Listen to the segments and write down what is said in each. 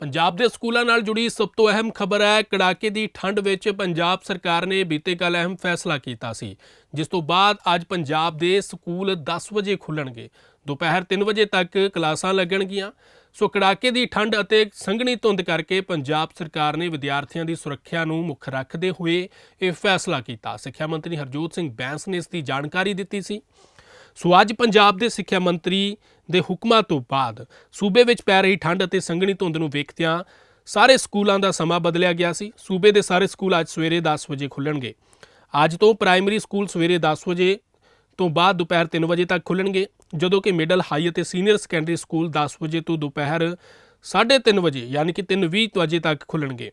ਪੰਜਾਬ ਦੇ ਸਕੂਲਾਂ ਨਾਲ ਜੁੜੀ ਸਭ ਤੋਂ ਅਹਿਮ ਖਬਰ ਹੈ, ਕੜਾਕੇ ਦੀ ਠੰਡ ਵਿੱਚ ਪੰਜਾਬ ਸਰਕਾਰ ਨੇ ਬੀਤੇ ਕੱਲ ਅਹਿਮ ਫੈਸਲਾ ਕੀਤਾ ਸੀ, ਜਿਸ ਤੋਂ ਬਾਅਦ ਅੱਜ ਪੰਜਾਬ ਦੇ ਸਕੂਲ 10 ਵਜੇ ਖੁੱਲਣਗੇ। ਦੁਪਹਿਰ 3 ਵਜੇ ਤੱਕ ਕਲਾਸਾਂ ਲੱਗਣਗੀਆਂ। ਸੋ ਕੜਾਕੇ ਦੀ ਠੰਡ ਅਤੇ ਸੰਘਣੀ ਧੁੰਦ ਕਰਕੇ ਪੰਜਾਬ ਸਰਕਾਰ ਨੇ ਵਿਦਿਆਰਥੀਆਂ ਦੀ ਸੁਰੱਖਿਆ ਨੂੰ ਮੁੱਖ ਰੱਖਦੇ ਹੋਏ ਇਹ ਫੈਸਲਾ ਕੀਤਾ। ਸਿੱਖਿਆ ਮੰਤਰੀ ਹਰਜੋਤ ਸਿੰਘ ਬੈਂਸ ਨੇ ਇਸ ਦੀ ਜਾਣਕਾਰੀ ਦਿੱਤੀ ਸੀ। ਸੋ ਅੱਜ ਪੰਜਾਬ ਦੇ ਸਿੱਖਿਆ ਮੰਤਰੀ ਦੇ ਹੁਕਮਾਂ ਤੋਂ ਬਾਅਦ ਸੂਬੇ ਵਿੱਚ ਪੈ ਰਹੀ ਠੰਡ ਅਤੇ ਸੰਘਣੀ ਧੁੰਦ ਨੂੰ ਵੇਖਦਿਆਂ ਸਾਰੇ ਸਕੂਲਾਂ ਦਾ ਸਮਾਂ ਬਦਲਿਆ ਗਿਆ ਸੀ। ਸੂਬੇ ਦੇ ਸਾਰੇ ਸਕੂਲ ਅੱਜ ਸਵੇਰੇ 10 ਵਜੇ ਖੁੱਲਣਗੇ ਅੱਜ ਤੋਂ ਪ੍ਰਾਇਮਰੀ ਸਕੂਲ ਸਵੇਰੇ 10 ਵਜੇ ਤੋਂ ਬਾਅਦ ਦੁਪਹਿਰ 3 ਵਜੇ ਤੱਕ ਖੁੱਲਣਗੇ ਜਦੋਂ ਕਿ ਮਿਡਲ, ਹਾਈ ਅਤੇ ਸੀਨੀਅਰ ਸੈਕੰਡਰੀ ਸਕੂਲ 10 ਵਜੇ ਤੋਂ ਦੁਪਹਿਰ 3:30 ਵਜੇ, ਯਾਨੀ ਕਿ 3:20 ਵਜੇ ਤੱਕ ਖੁੱਲਣਗੇ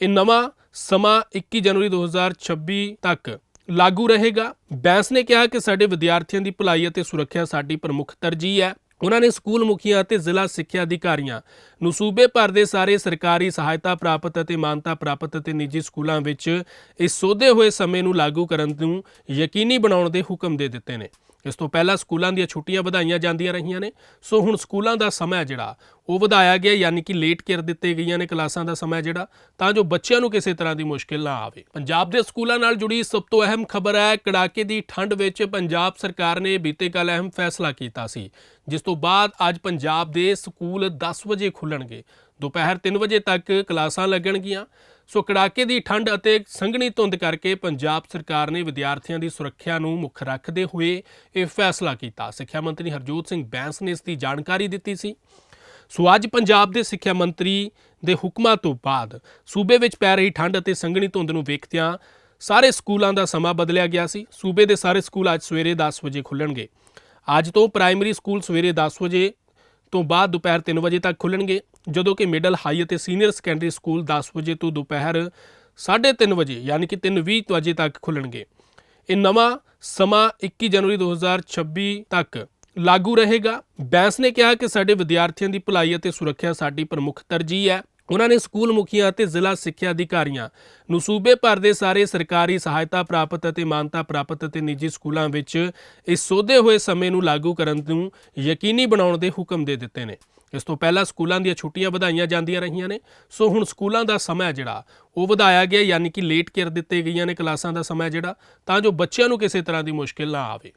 ਇਹ ਨਵਾਂ ਸਮਾਂ 21 ਜਨਵਰੀ 2026 ਤੱਕ ਲਾਗੂ ਰਹੇਗਾ। ਬੈਂਸ ਨੇ ਕਿਹਾ ਕਿ ਸਾਡੇ ਵਿਦਿਆਰਥੀਆਂ ਦੀ ਭਲਾਈ ਅਤੇ ਸੁਰੱਖਿਆ ਸਾਡੀ ਪ੍ਰਮੁੱਖ ਤਰਜੀਹ ਹੈ। ਉਹਨਾਂ ਨੇ ਸਕੂਲ ਮੁਖੀਆਂ ਅਤੇ ਜ਼ਿਲ੍ਹਾ ਸਿੱਖਿਆ ਅਧਿਕਾਰੀਆਂ ਨੂੰ ਸੂਬੇ ਭਰ ਦੇ ਸਾਰੇ ਸਰਕਾਰੀ ਸਹਾਇਤਾ ਪ੍ਰਾਪਤ ਅਤੇ ਮਾਨਤਾ ਪ੍ਰਾਪਤ ਅਤੇ ਨਿੱਜੀ ਸਕੂਲਾਂ ਵਿੱਚ ਇਸ ਸੋਧੇ ਹੋਏ ਸਮੇਂ ਨੂੰ ਲਾਗੂ ਕਰਨ ਨੂੰ ਯਕੀਨੀ ਬਣਾਉਣ ਦੇ ਹੁਕਮ ਦੇ ਦਿੱਤੇ ਨੇ। ਇਸ ਤੋਂ ਪਹਿਲਾਂ ਸਕੂਲਾਂ ਦੀਆਂ ਛੁੱਟੀਆਂ ਵਧਾਈਆਂ ਜਾਂਦੀਆਂ ਰਹੀਆਂ ਨੇ। ਸੋ ਹੁਣ ਸਕੂਲਾਂ ਦਾ ਸਮਾਂ ਜਿਹੜਾ ਉਹ ਵਧਾਇਆ ਗਿਆ, ਯਾਨੀ ਕਿ ਲੇਟ ਕਰ ਦਿੱਤੇ ਗਈਆਂ ਨੇ ਕਲਾਸਾਂ ਦਾ ਸਮਾਂ ਜਿਹੜਾ, ਤਾਂ ਜੋ ਬੱਚਿਆਂ ਨੂੰ ਕਿਸੇ ਤਰ੍ਹਾਂ ਦੀ ਮੁਸ਼ਕਿਲ ਨਾ ਆਵੇ। ਪੰਜਾਬ ਦੇ ਸਕੂਲਾਂ ਨਾਲ ਜੁੜੀ ਸਭ ਤੋਂ ਅਹਿਮ ਖਬਰ ਹੈ, ਕੜਾਕੇ ਦੀ ਠੰਡ ਵਿੱਚ ਪੰਜਾਬ ਸਰਕਾਰ ਨੇ ਬੀਤੇ ਕੱਲ ਅਹਿਮ ਫੈਸਲਾ ਕੀਤਾ ਸੀ, ਜਿਸ ਤੋਂ ਬਾਅਦ ਅੱਜ ਪੰਜਾਬ ਦੇ ਸਕੂਲ 10 ਵਜੇ ਖੁੱਲਣਗੇ। ਦੁਪਹਿਰ 3 ਵਜੇ ਤੱਕ ਕਲਾਸਾਂ ਲੱਗਣਗੀਆਂ। ਸੋ ਕੜਾਕੇ ਦੀ ਠੰਡ ਅਤੇ ਸੰਘਣੀ ਧੁੰਦ ਕਰਕੇ ਪੰਜਾਬ ਸਰਕਾਰ ਨੇ ਵਿਦਿਆਰਥੀਆਂ ਦੀ ਸੁਰੱਖਿਆ ਨੂੰ ਮੁੱਖ ਰੱਖਦੇ ਹੋਏ ਇਹ ਫੈਸਲਾ ਕੀਤਾ। ਸਿੱਖਿਆ ਮੰਤਰੀ ਹਰਜੋਤ ਸਿੰਘ ਬੈਂਸ ਨੇ ਇਸ ਦੀ ਜਾਣਕਾਰੀ ਦਿੱਤੀ ਸੀ। ਸੋ ਅੱਜ ਪੰਜਾਬ ਦੇ ਸਿੱਖਿਆ ਮੰਤਰੀ ਦੇ ਹੁਕਮਾਂ ਤੋਂ ਬਾਅਦ ਸੂਬੇ ਵਿੱਚ ਪੈ ਰਹੀ ਠੰਡ ਅਤੇ ਸੰਘਣੀ ਧੁੰਦ ਨੂੰ ਵੇਖਦਿਆਂ ਸਾਰੇ ਸਕੂਲਾਂ ਦਾ ਸਮਾਂ ਬਦਲਿਆ ਗਿਆ ਸੀ। ਸੂਬੇ ਦੇ ਸਾਰੇ ਸਕੂਲ ਅੱਜ ਸਵੇਰੇ 10 ਵਜੇ ਖੁੱਲਣਗੇ ਅੱਜ ਤੋਂ ਪ੍ਰਾਇਮਰੀ ਸਕੂਲ ਸਵੇਰੇ 10 ਵਜੇ ਤੋਂ ਬਾਅਦ ਦੁਪਹਿਰ 3 ਵਜੇ ਤੱਕ ਖੁੱਲਣਗੇ ਜਦੋਂ ਕਿ ਮਿਡਲ, ਹਾਈ ਅਤੇ ਸੀਨੀਅਰ ਸੈਕੰਡਰੀ ਸਕੂਲ 10 ਵਜੇ ਤੋਂ ਦੁਪਹਿਰ 3:30 ਵਜੇ, ਯਾਨੀ ਕਿ 3:20 ਵਜੇ ਤੱਕ ਖੁੱਲਣਗੇ ਇਹ ਨਵਾਂ ਸਮਾਂ 21 ਜਨਵਰੀ 2026 ਤੱਕ ਲਾਗੂ ਰਹੇਗਾ। ਬੈਂਸ ਨੇ ਕਿਹਾ ਕਿ ਸਾਡੇ ਵਿਦਿਆਰਥੀਆਂ ਦੀ ਭਲਾਈ ਅਤੇ ਸੁਰੱਖਿਆ ਸਾਡੀ ਪ੍ਰਮੁੱਖ ਤਰਜੀਹ ਹੈ। ਉਹਨਾਂ ਨੇ ਸਕੂਲ ਮੁਖੀਆਂ ਅਤੇ ਜ਼ਿਲ੍ਹਾ ਸਿੱਖਿਆ ਅਧਿਕਾਰੀਆਂ ਨੂੰ ਸੂਬੇ ਭਰ ਦੇ ਸਾਰੇ ਸਰਕਾਰੀ ਸਹਾਇਤਾ ਪ੍ਰਾਪਤ ਅਤੇ ਮਾਨਤਾ ਪ੍ਰਾਪਤ ਅਤੇ ਨਿੱਜੀ ਸਕੂਲਾਂ ਵਿੱਚ ਇਸ ਸੋਧੇ ਹੋਏ ਸਮੇਂ ਨੂੰ ਲਾਗੂ ਕਰਨ ਨੂੰ ਯਕੀਨੀ ਬਣਾਉਣ ਦੇ ਹੁਕਮ ਦੇ ਦਿੱਤੇ ਨੇ। ਇਸ ਤੋਂ ਪਹਿਲਾਂ ਸਕੂਲਾਂ ਦੀਆਂ ਛੁੱਟੀਆਂ ਵਧਾਈਆਂ ਜਾਂਦੀਆਂ ਰਹੀਆਂ ਨੇ। ਸੋ ਹੁਣ ਸਕੂਲਾਂ ਦਾ ਸਮਾਂ ਜਿਹੜਾ, ਉਹ ਵਧਾਇਆ ਗਿਆ, ਯਾਨੀ ਕਿ ਲੇਟ ਕਰ ਦਿੱਤੇ ਗਈਆਂ ਨੇ ਕਲਾਸਾਂ ਦਾ ਸਮਾਂ ਜਿਹੜਾ, ਤਾਂ ਜੋ ਬੱਚਿਆਂ ਨੂੰ ਕਿਸੇ ਤਰ੍ਹਾਂ ਦੀ ਮੁਸ਼ਕਿਲ ਨਾ ਆਵੇ।